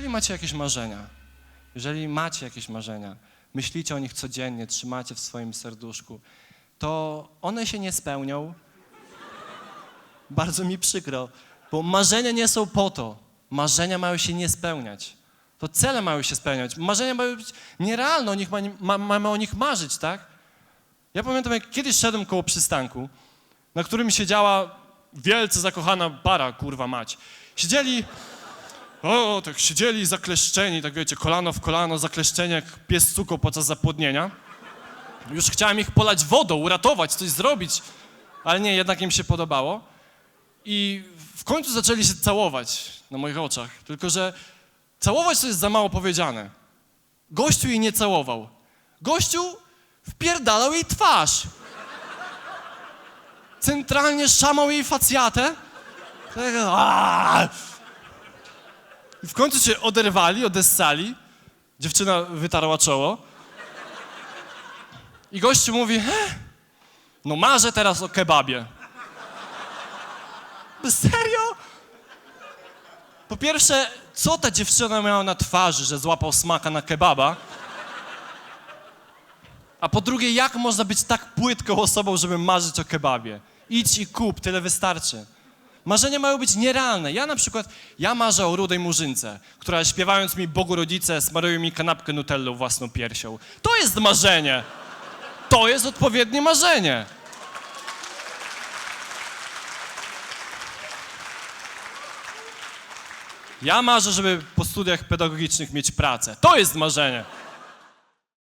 macie jakieś marzenia, jeżeli macie jakieś marzenia, myślicie o nich codziennie, trzymacie w swoim serduszku, to one się nie spełnią. Bardzo mi przykro, bo marzenia nie są po to. Marzenia mają się nie spełniać. To cele mają się spełniać. Marzenia mają być nierealne, o nich ma, ma, mamy o nich marzyć, tak? Ja pamiętam, jak kiedyś szedłem koło przystanku, na którym siedziała wielce zakochana para, kurwa mać. Siedzieli, o, tak siedzieli zakleszczeni, tak wiecie, kolano w kolano, zakleszczeni jak pies cuko podczas zapłodnienia. Już chciałem ich polać wodą, uratować, coś zrobić, ale nie, jednak im się podobało. I w końcu zaczęli się całować na moich oczach. Tylko, że całować to jest za mało powiedziane. Gościu jej nie całował. Gościu wpierdalał jej twarz. Centralnie szamał jej facjatę. Tak, aaa! W końcu się oderwali, odessali. Dziewczyna wytarła czoło. I gościu mówi, he, no marzę teraz o kebabie. Serio? Po pierwsze, co ta dziewczyna miała na twarzy, że złapał smaka na kebaba? A po drugie, jak można być tak płytką osobą, żeby marzyć o kebabie? Idź i kup, tyle wystarczy. Marzenia mają być nierealne. Ja na przykład, ja marzę o rudej murzynce, która śpiewając mi Bogu rodzice smarują mi kanapkę nutellą własną piersią. To jest marzenie. To jest odpowiednie marzenie. Ja marzę, żeby po studiach pedagogicznych mieć pracę. To jest marzenie.